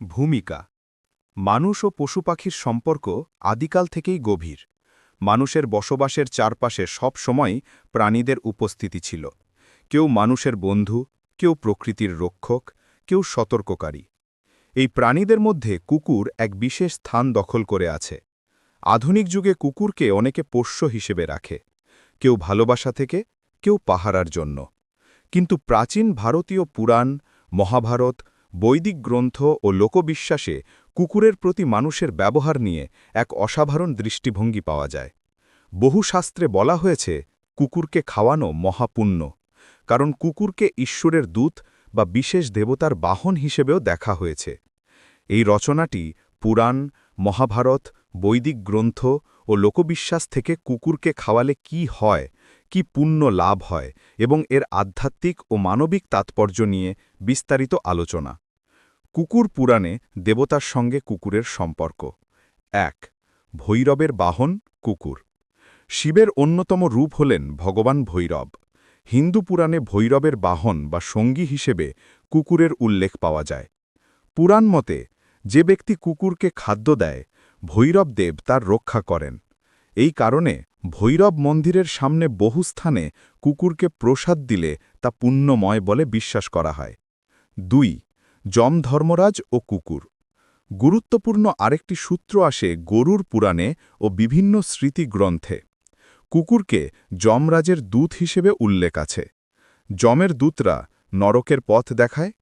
ভূমিকা। মানুষ ও পশু পাখির সম্পর্ক আদিকাল থেকেই গভীর। মানুষের বসবাসের চারপাশে সব সময় প্রাণীদের উপস্থিতি ছিল। কেউ মানুষের বন্ধু, কেউ প্রকৃতির রক্ষক, কেউ সতর্ককারী। এই প্রাণীদের মধ্যে কুকুর এক বিশেষ স্থান দখল করে আছে। আধুনিক যুগে কুকুরকে অনেকে পোষ্য হিসেবে রাখে। কেউ ভালোবাসা থেকে, কেউ পাহারার জন্য। কিন্তু প্রাচীন ভারতীয় পুরাণ, মহাভারত বৈদিক গ্রন্থ ও লোকবিশ্বাসে কুকুরের প্রতি মানুষের ব্যবহার নিয়ে এক অসাধারণ দৃষ্টিভঙ্গি পাওয়া যায়। বহু শাস্ত্রে বলা হয়েছে, কুকুরকে খাওয়ানো মহাপুণ্য, কারণ কুকুরকে ঈশ্বরের দূত বা বিশেষ দেবতার বাহন হিসেবেও দেখা হয়েছে। এই রচনাটি পুরাণ, মহাভারত, বৈদিক গ্রন্থ ও লোকবিশ্বাস থেকে কুকুরকে খাওয়ালে কি হয় কি পুণ্য লাভ হয় এবং এর আধ্যাত্মিক ও মানবিক তাৎপর্য নিয়ে বিস্তারিত আলোচনা। কুকুর পুরাণে দেবতার সঙ্গে কুকুরের সম্পর্ক। এক, ভৈরবের বাহন, কুকুর। শিবের অন্যতম রূপ হলেন ভগবান ভৈরব। হিন্দু পুরাণে ভৈরবের বাহন বা সঙ্গী হিসেবে কুকুরের উল্লেখ পাওয়া যায়। পুরাণ মতে, যে ব্যক্তি কুকুরকে খাদ্য দেয়, ভৈরব দেব তার রক্ষা করেন। এই কারণে ভৈরব মন্দিরের সামনে বহু স্থানে কুকুরকে প্রসাদ দিলে তা পুণ্যময় বলে বিশ্বাস করা হয়। দুই যম ধর্মরাজ ও কুকুর। গুরুত্বপূর্ণ আরেকটি সূত্র আসে গরুর পুরাণে ও বিভিন্ন স্মৃতিগ্রন্থে কুকুরকে যমরাজের দূত হিসেবে উল্লেখ আছে। যমের দূতরা নরকের পথ দেখায়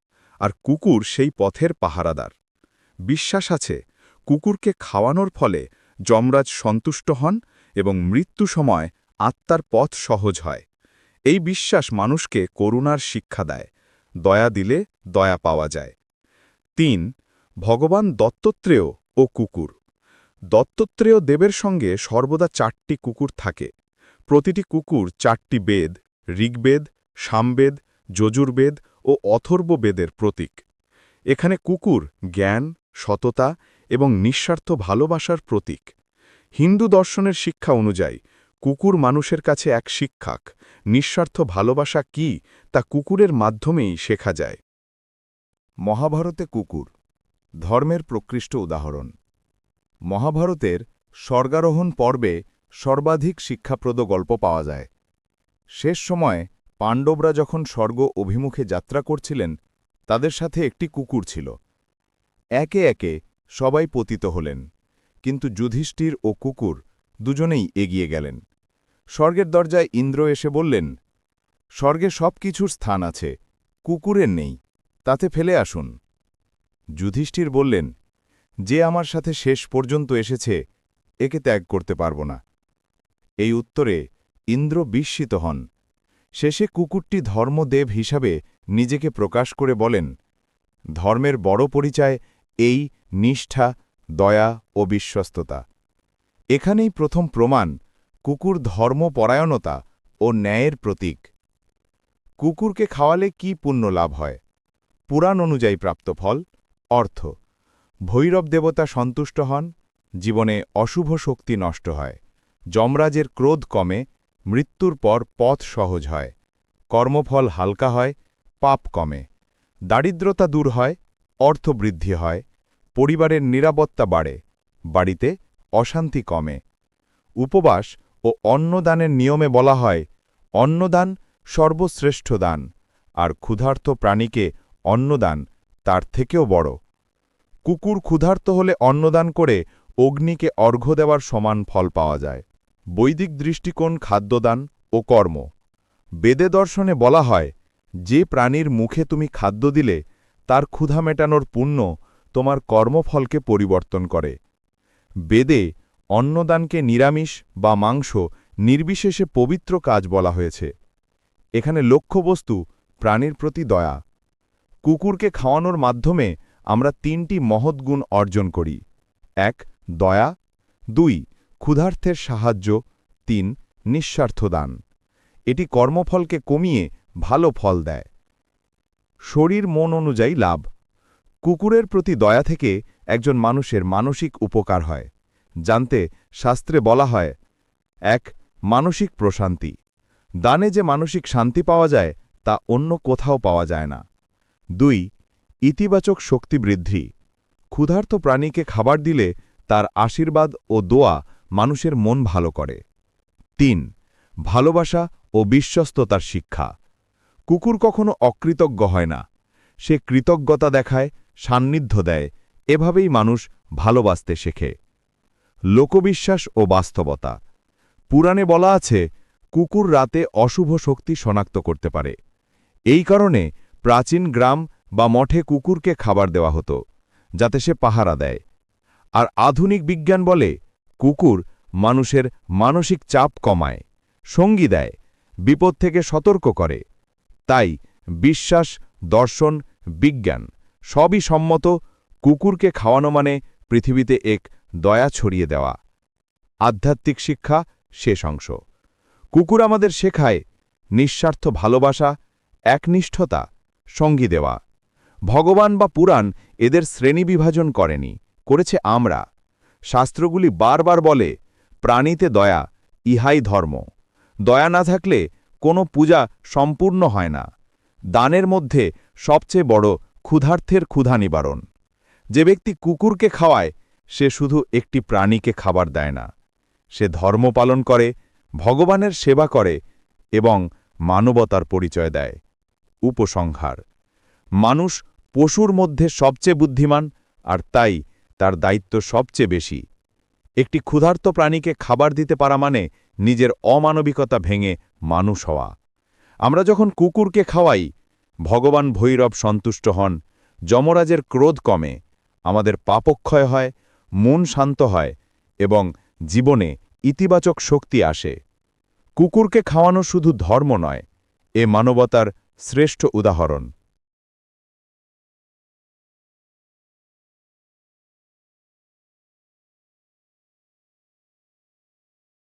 আর কুকুর সেই পথের পাহারাদার। বিশ্বাস আছে, কুকুরকে খাওয়ানোর ফলে যমরাজ সন্তুষ্ট হন এবং মৃত্যু সময় আত্মার পথ সহজ হয়। এই বিশ্বাস মানুষকে করুণার শিক্ষা দেয়, দয়া দিলে দয়া পাওয়া যায়। তিন, ভগবান দত্তত্রেয় ও কুকুর। দত্তত্রেয় দেবের সঙ্গে সর্বদা চারটি কুকুর থাকে। প্রতিটি কুকুর চারটি বেদ, ঋগ্বেদ, সামবেদ, যজুর্বেদ ও অথর্ব বেদের প্রতীক। এখানে কুকুর জ্ঞান, সততা এবং নিঃস্বার্থ ভালোবাসার প্রতীক। হিন্দু দর্শনের শিক্ষা অনুযায়ী, কুকুর মানুষের কাছে এক শিক্ষক। নিঃস্বার্থ ভালোবাসা কি, তা কুকুরের মাধ্যমেই শেখা যায়। মহাভারতে কুকুর, ধর্মের প্রকৃষ্ট উদাহরণ। মহাভারতের স্বর্গারোহণ পর্বে সর্বাধিক শিক্ষাপ্রদ গল্প পাওয়া যায়। শেষ সময়ে পাণ্ডবরা যখন স্বর্গ অভিমুখে যাত্রা করছিলেন, তাদের সাথে একটি কুকুর ছিল। একে একে সবাই পতিত হলেন। কিন্তু যুধিষ্ঠির ও কুকুর দুজনেই এগিয়ে গেলেন। স্বর্গের দরজায় ইন্দ্র এসে বললেন, স্বর্গে সব কিছুর স্থান আছে, কুকুরের নেই, তাতে ফেলে আসুন। যুধিষ্ঠির বললেন, যে আমার সাথে শেষ পর্যন্ত এসেছে, একে ত্যাগ করতে পারব না। এই উত্তরে ইন্দ্র বিস্মিত হন। শেষে কুকুরটি ধর্মদেব হিসাবে নিজেকে প্রকাশ করে বলেন, ধর্মের বড় পরিচয় এই নিষ্ঠা দয়া ও বিশ্বস্ততা। এখানেই প্রথম প্রমাণ কুকুর ধর্মপরায়ণতা ও ন্যায়ের প্রতীক। কুকুরকে খাওয়ালে কি পুণ্য লাভ হয়? পুরাণ অনুযায়ী প্রাপ্ত ফল, অর্থ। ভৈরব দেবতা সন্তুষ্ট হন, জীবনে অশুভ শক্তি নষ্ট হয়। যমরাজের ক্রোধ কমে, মৃত্যুর পর পথ সহজ হয়। কর্মফল হালকা হয়, পাপ কমে। দারিদ্রতা দূর হয় অর্থ বৃদ্ধি হয়। পরিবারের নিরাপত্তা বাড়ে, বাড়িতে অশান্তি কমে। উপবাস ও অন্নদানের নিয়মে বলা হয়, অন্নদান সর্বশ্রেষ্ঠ দান, আর ক্ষুধার্ত প্রাণীকে অন্নদান তার থেকেও বড়। কুকুর ক্ষুধার্ত হলে অন্নদান করে অগ্নিকে অর্ঘ্য দেওয়ার সমান ফল পাওয়া যায়। বৈদিক দৃষ্টিকোণ খাদ্যদান ও কর্ম। বেদে দর্শনে বলা হয়, যে প্রাণীর মুখে তুমি খাদ্য দিলে, তার ক্ষুধা মেটানোর পুণ্য তোমার কর্মফলকে পরিবর্তন করে। বেদে অন্নদানকে নিরামিষ বা মাংস নির্বিশেষে পবিত্র কাজ বলা হয়েছে। এখানে লক্ষ্যবস্তু প্রাণীর প্রতি দয়া। কুকুরকে খাওয়ানোর মাধ্যমে আমরা তিনটি মহৎ গুণ অর্জন করি। এক, দয়া। দুই, ক্ষুধার্থের সাহায্য। তিন, নিঃস্বার্থ দান। এটি কর্মফলকে কমিয়ে ভালো ফল দেয়। শরীর মন অনুযায়ী লাভ। কুকুরের প্রতি দয়া থেকে একজন মানুষের মানসিক উপকার হয়। জানতে শাস্ত্রে বলা হয়, এক, মানসিক প্রশান্তি। দানে যে মানসিক শান্তি পাওয়া যায়, তা অন্য কোথাও পাওয়া যায় না। দুই, ইতিবাচক শক্তি বৃদ্ধি। ক্ষুধার্ত প্রাণীকে খাবার দিলে তার আশীর্বাদ ও দোয়া মানুষের মন ভালো করে। তিন, ভালোবাসা ও বিশ্বস্ততার শিক্ষা। কুকুর কখনো অকৃতজ্ঞ হয় না। সে কৃতজ্ঞতা দেখায় সান্নিধ্য দেয়, এভাবেই মানুষ ভালোবাসতে শেখে। লোকবিশ্বাস ও বাস্তবতা। পুরাণে বলা আছে, কুকুর রাতে অশুভ শক্তি শনাক্ত করতে পারে। এই কারণে প্রাচীন গ্রাম বা মঠে কুকুরকে খাবার দেওয়া হতো, যাতে সে পাহারা দেয়। আর আধুনিক বিজ্ঞান বলে, কুকুর মানুষের মানসিক চাপ কমায়, সঙ্গী দেয়, বিপদ থেকে সতর্ক করে। তাই বিশ্বাস, দর্শন, বিজ্ঞান সবই সম্মত কুকুরকে খাওয়ানো মানে পৃথিবীতে এক দয়া ছড়িয়ে দেওয়া। আধ্যাত্মিক শিক্ষা, শেষ অংশ। কুকুর আমাদের শেখায় নিঃস্বার্থ ভালোবাসা, একনিষ্ঠতা, সঙ্গী দেওয়া। ভগবান বা পুরাণ এদের শ্রেণীবিভাজন করেনি, করেছে আমরা। শাস্ত্রগুলি বারবার বলে, প্রাণীতে দয়া, ইহাই ধর্ম। দয়া না থাকলে কোনো পূজা সম্পূর্ণ হয় না। দানের মধ্যে সবচেয়ে বড় ক্ষুধার্থের ক্ষুধা নিবারণ। যে ব্যক্তি কুকুরকে খাওয়ায়, সে শুধু একটি প্রাণীকে খাবার দেয় না। সে ধর্ম পালন করে, ভগবানের সেবা করে এবং মানবতার পরিচয় দেয়। উপসংহার। মানুষ পশুর মধ্যে সবচেয়ে বুদ্ধিমান আর তাই তার দায়িত্ব সবচেয়ে বেশি। একটি ক্ষুধার্ত প্রাণীকে খাবার দিতে পারা মানে নিজের অমানবিকতা ভেঙে মানুষ হওয়া। আমরা যখন কুকুরকে খাওয়াই ভগবান ভৈরব সন্তুষ্ট হন, যমরাজের ক্রোধ কমে, আমাদের পাপক্ষয় হয়, মন শান্ত হয় এবং জীবনে ইতিবাচক শক্তি আসে। কুকুরকে খাওয়ানো শুধু ধর্ম নয়, এ মানবতার শ্রেষ্ঠ উদাহরণ।